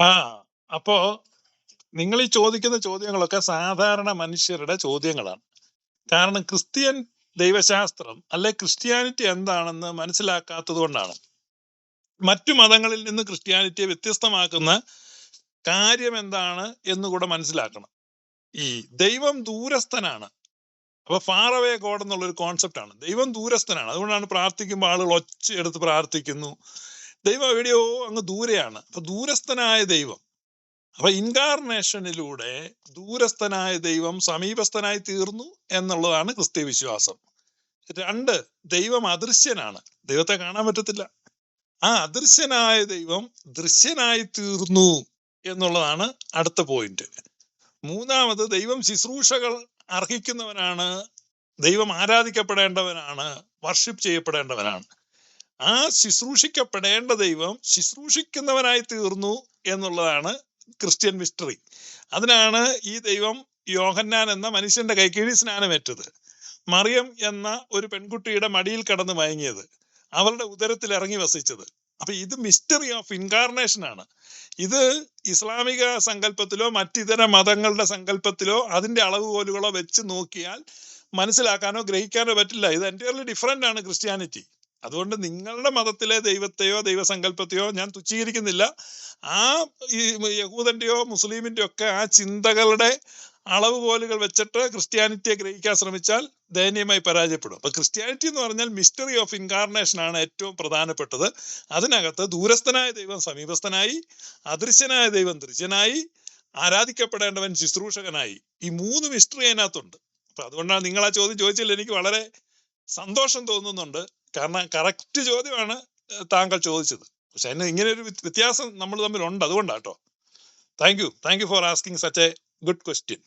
ആ അപ്പോ നിങ്ങൾ ഈ ചോദിക്കുന്ന ചോദ്യങ്ങളൊക്കെ സാധാരണ മനുഷ്യരുടെ ചോദ്യങ്ങളാണ്. കാരണം ക്രിസ്ത്യൻ ദൈവശാസ്ത്രം അല്ലെ ക്രിസ്ത്യാനിറ്റി എന്താണെന്ന് മനസ്സിലാക്കാത്തത് കൊണ്ടാണ്. മറ്റു മതങ്ങളിൽ നിന്ന് ക്രിസ്ത്യാനിറ്റിയെ വ്യത്യസ്തമാക്കുന്ന കാര്യം എന്താണ് എന്ന് കൂടെ മനസ്സിലാക്കണം. ഈ ദൈവം ദൂരസ്ഥനാണ്. അപ്പൊ ഫാർ അവേ ഗോഡ് എന്നുള്ള ഒരു കോൺസെപ്റ്റ് ആണ്. ദൈവം ദൂരസ്ഥനാണ്. അതുകൊണ്ടാണ് പ്രാർത്ഥിക്കുമ്പോൾ ആളുകൾ ഒച്ച എടുത്ത് പ്രാർത്ഥിക്കുന്നു. ദൈവം എവിടെയോ അങ്ങ് ദൂരെയാണ്. അപ്പൊ ദൂരസ്ഥനായ ദൈവം. അപ്പൊ ഇൻകാർണേഷനിലൂടെ ദൂരസ്ഥനായ ദൈവം സമീപസ്ഥനായി തീർന്നു എന്നുള്ളതാണ് ക്രിസ്ത്യ വിശ്വാസം രണ്ട് ദൈവം അദൃശ്യനാണ്. ദൈവത്തെ കാണാൻ പറ്റത്തില്ല. ആ അദൃശ്യനായ ദൈവം ദൃശ്യനായി തീർന്നു എന്നുള്ളതാണ് അടുത്ത പോയിന്റ്. മൂന്നാമത് ദൈവം ശുശ്രൂഷകൾ അർഹിക്കുന്നവനാണ്. ദൈവം ആരാധിക്കപ്പെടേണ്ടവനാണ്. വർഷിപ്പ് ചെയ്യപ്പെടേണ്ടവനാണ്. ആ ശുശ്രൂഷിക്കപ്പെടേണ്ട ദൈവം ശുശ്രൂഷിക്കുന്നവനായി തീർന്നു എന്നുള്ളതാണ് ക്രിസ്ത്യൻ മിസ്റ്ററി. അതിനാണ് ഈ ദൈവം യോഹന്നാൻ എന്ന മനുഷ്യന്റെ കൈക്കീഴി സ്നാനമേറ്റത്. മറിയം എന്ന ഒരു പെൺകുട്ടിയുടെ മടിയിൽ കടന്ന് മയങ്ങിയത്. അവളുടെ ഉദരത്തിൽ ഇറങ്ങി വസിച്ചത്. അപ്പൊ ഇത് മിസ്റ്ററി ഓഫ് ഇൻകാർണേഷൻ ആണ്. ഇത് ഇസ്ലാമിക സങ്കല്പത്തിലോ മറ്റിതര മതങ്ങളുടെ സങ്കല്പത്തിലോ അതിന്റെ അളവുകോലുകളോ വെച്ച് നോക്കിയാൽ മനസ്സിലാക്കാനോ ഗ്രഹിക്കാനോ പറ്റില്ല. ഇത് എന്റയർലി ഡിഫറെന്റ് ആണ് ക്രിസ്ത്യാനിറ്റി അതുകൊണ്ട് നിങ്ങളുടെ മതത്തിലെ ദൈവത്തെയോ ദൈവസങ്കല്പത്തെയോ ഞാൻ തുച്ഛീകരിക്കുന്നില്ല. ആ ഈ യഹൂദന്റെയോ മുസ്ലിമിന്റെയോ ഒക്കെ ആ ചിന്തകളുടെ അളവുകോലുകൾ വെച്ചിട്ട് ക്രിസ്ത്യാനിറ്റിയെ ഗ്രഹിക്കാൻ ശ്രമിച്ചാൽ ദയനീയമായി പരാജയപ്പെടും. അപ്പൊ ക്രിസ്ത്യാനിറ്റി എന്ന് പറഞ്ഞാൽ മിസ്റ്ററി ഓഫ് ഇൻകാർണേഷൻ ആണ് ഏറ്റവും പ്രധാനപ്പെട്ടത്. അതിനകത്ത് ദൂരസ്ഥനായ ദൈവം സമീപസ്ഥനായി അദൃശ്യനായ ദൈവം ദൃശ്യനായി ആരാധിക്കപ്പെടേണ്ടവൻ ശുശ്രൂഷകനായി. ഈ മൂന്ന് മിസ്റ്ററി അതിനകത്തുണ്ട്. അപ്പൊ അതുകൊണ്ടാണ് നിങ്ങൾ ആ ചോദ്യം ചോദിച്ചതിൽ എനിക്ക് വളരെ സന്തോഷം തോന്നുന്നുണ്ട്. കാരണം കറക്റ്റ് ചോദ്യമാണ് താങ്കൾ ചോദിച്ചത്. പക്ഷെ അതിന് ഇങ്ങനെ ഒരു വ്യത്യാസം നമ്മൾ തമ്മിൽ ഉണ്ട് അതുകൊണ്ടാട്ടോ. Thank you thank you for asking such a good question